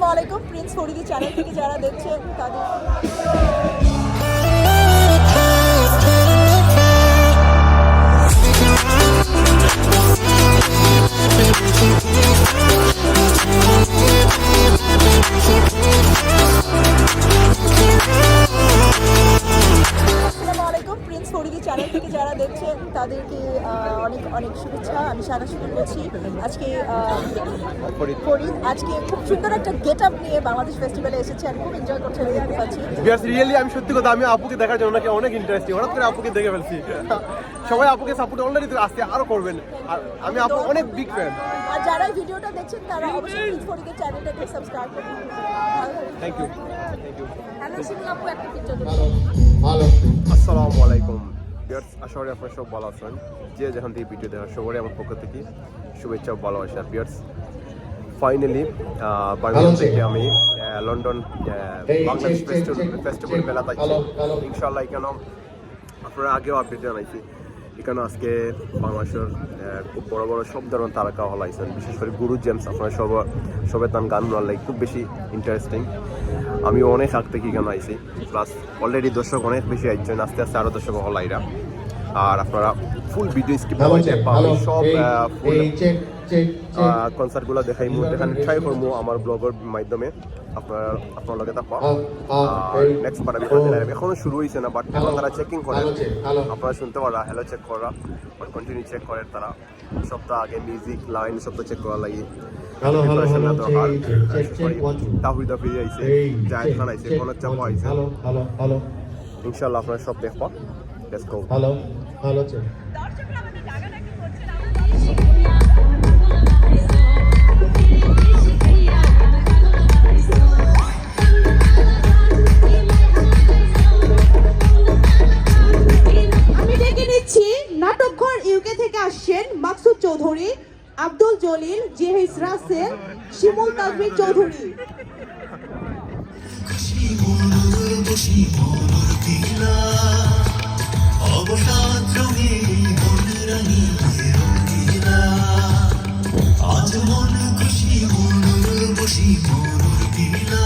আসসালামু আলাইকুম Prince Faridi channel থেকে যারা দেখছেন তাদের আজকে খুব সুন্দর একটা গেট আপ নিয়ে বাংলাদেশ ফেস্টিভ্যালে এসেছে আমি খুব এনজয় করছি আমি দেখতে পাচ্ছি। বিয়ার্স রিয়েলি আমি সত্যি কথা আমি আপুকে দেখার জন্য নাকি অনেক ইন্টারেস্টিং হঠাৎ করে আপুকে দেখে ফেলছি। সবাই আপুকে সাপোর্ট অলরেডি আসতে আরও করবেন। আর আমি আপু অনেক বিগ ফ্যান আর যারা ভিডিওটা দেখছেন তারা অবশ্যই ফরিদের চ্যানেলটাকে সাবস্ক্রাইব করুন thank you thank you hello Shimul আপু একটা পিকচার আসসালামু আলাইকুম। বিয়ার্স আশা করি আপনারা সব ভালো আছেন। যে যেখান থেকে ভিডিও দেখার সবারই আমার পক্ষ থেকে শুভেচ্ছা ও ভালোবাসা। বিয়ার্স ফাইনালি বাংলাদেশ থেকে আমি লন্ডন বাংলাদেশ ফেস্টিভ্যাল মেলা থাকছি ইনশাল্লাহ এখানেও আপনারা আগেও আপডেট জানাইছি। এখানে আজকে বাংলাদেশের খুব বড় বড় সব ধরনের তারকা হল আইসেন বিশেষ করে গুরু জেমস আপনারা সব সবে তার গান লাগে খুব বেশি ইন্টারেস্টিং আমি অনেক আগ থেকে এখানে আইছি। প্লাস অলরেডি দর্শক অনেক বেশি আইছেন। আস্তে আস্তে আরও দর্শক হল আইরা। আর আপনারা ফুল ভিডিও হ্যালো সব ফুল চেক কনসার্টগুলো দেখাই মু দেখান ট্রাই করব আমার ব্লগের মাধ্যমে। আপনার আপনার লগে থাকবা। নেক্সট বার আমি। এখনও শুরু হয়েছে না বাট এখন তারা চেকিং করে। আপনারা শুনতে পারা হ্যালো চেক করা। বাট কন্টিনিউ চেক করে তারা। সপ্তাহ আগে মিউজিক লাইন সপ্তাহ চেক করা লাগে। না দরকার। তাহিদ আফ্রিদি আইছে জায়েদ খান আইছে চাপা আইছে। ইনশাআল্লাহ আপনারা সব দেখবা। Let's go hello hello check থেকে আসছেন মাকসুদ চৌধুরী, আব্দুল জলিল, জেহিস রাসেল, শিমুল তাজমির চৌধুরী। আজ মন খুশি, মনুর বসি, মনুর দিলা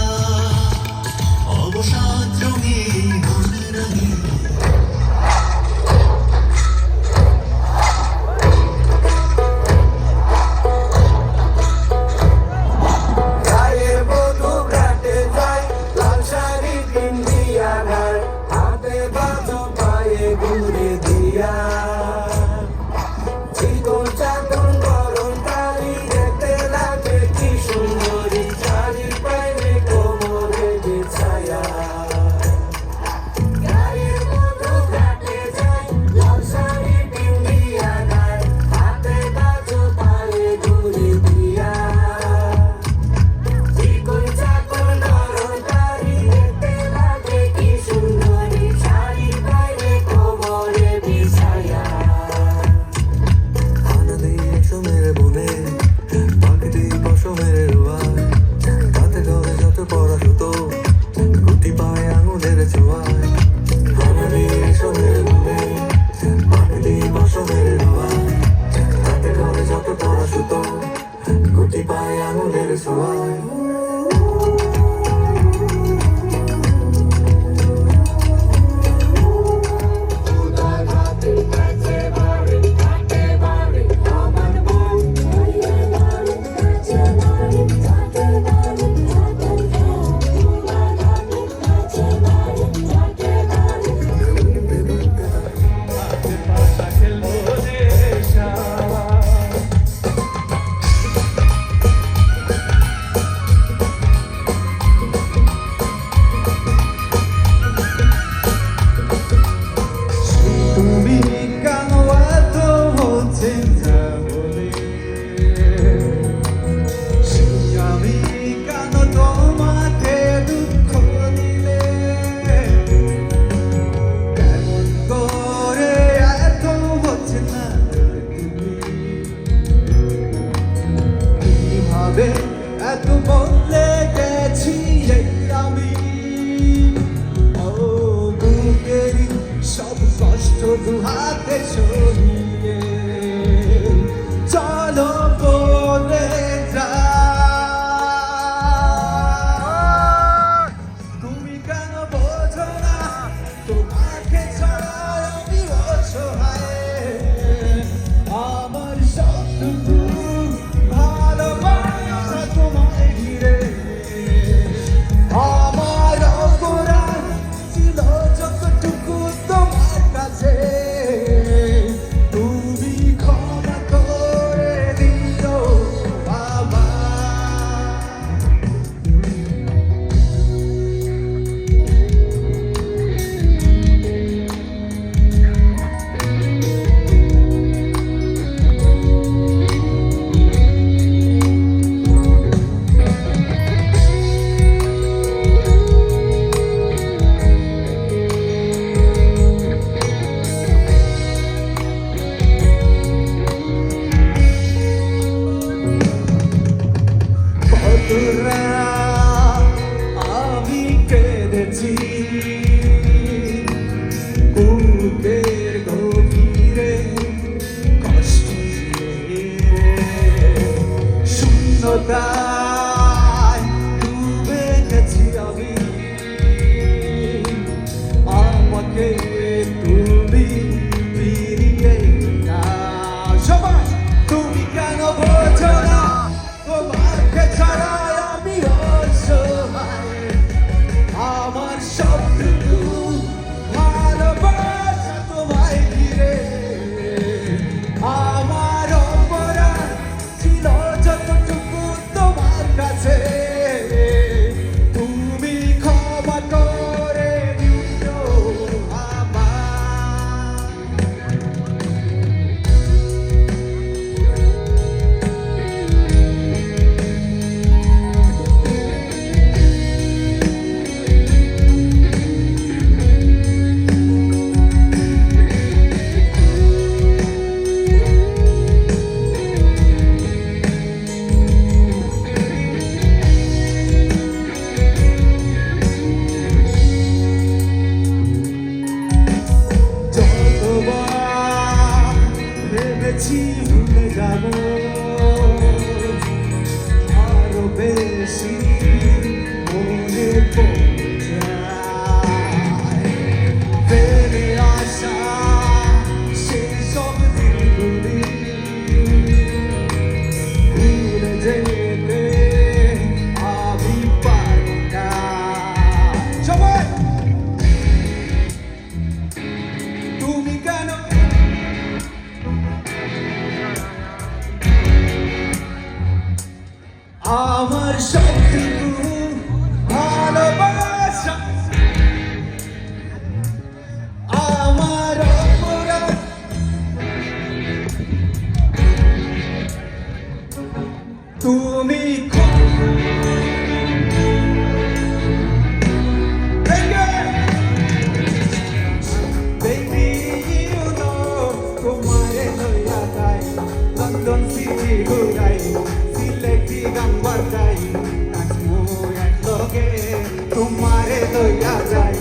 तुम्हारे दया जाई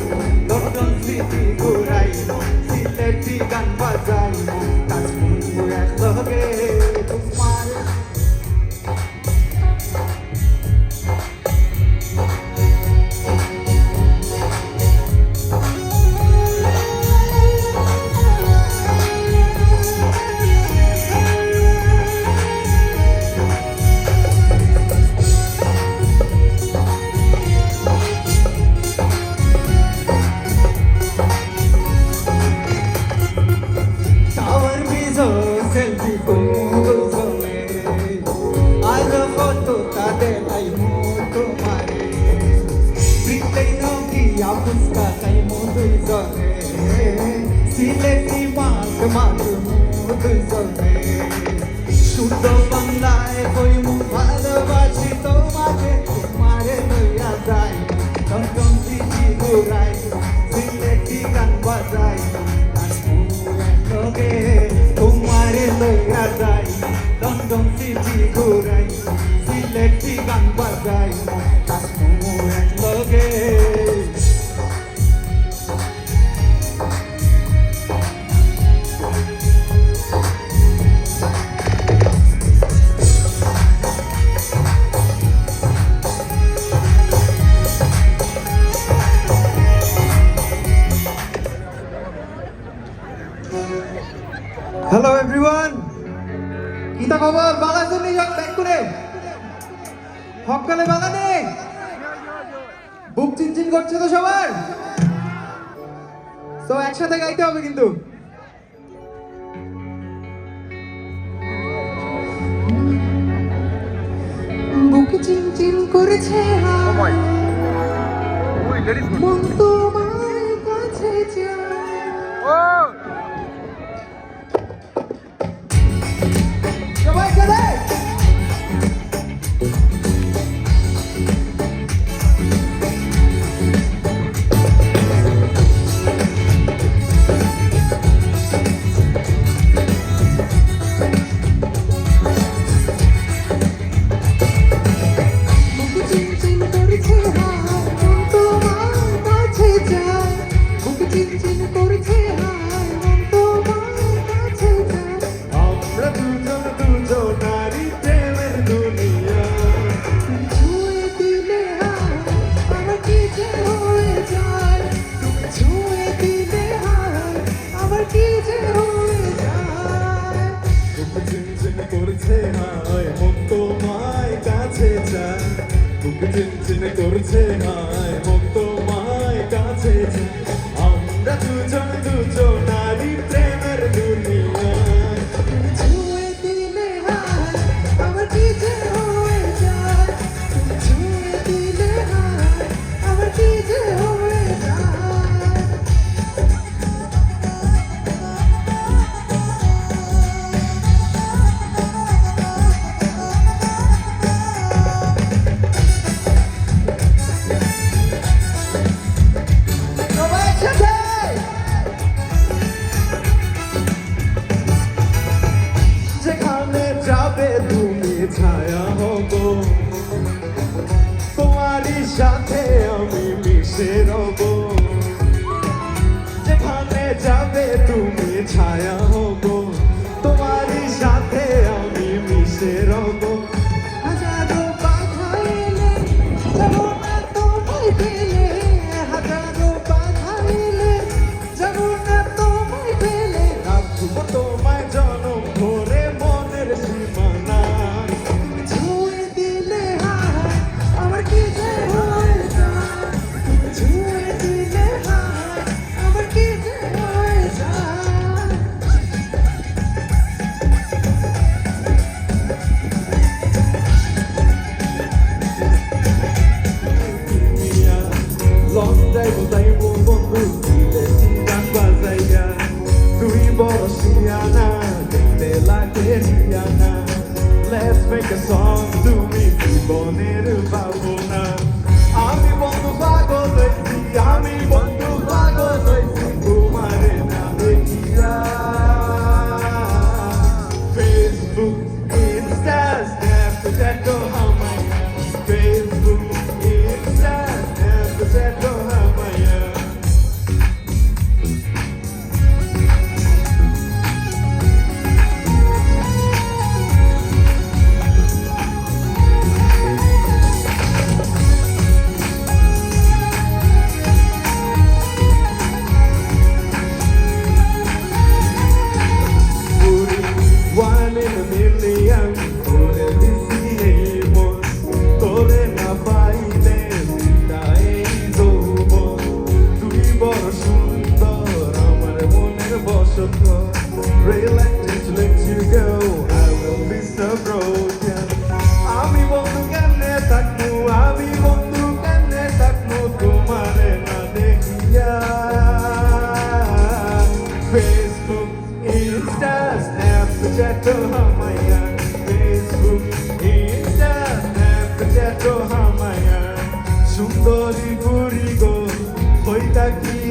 दोनों सीटी घुराई सीटी गन बजाई হ্যালো এভরিওয়ান কিতা খবর বালা শুনি ব্যাক করে। হকালে বাগানে। বুক চিনচিন করছে তো সবার তো একসাথে গাইতে হবে কিন্তু। বুক চিনচিন করেছে মন তোমার কাছে যায়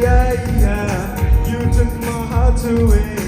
yeah, yeah. You took my heart away.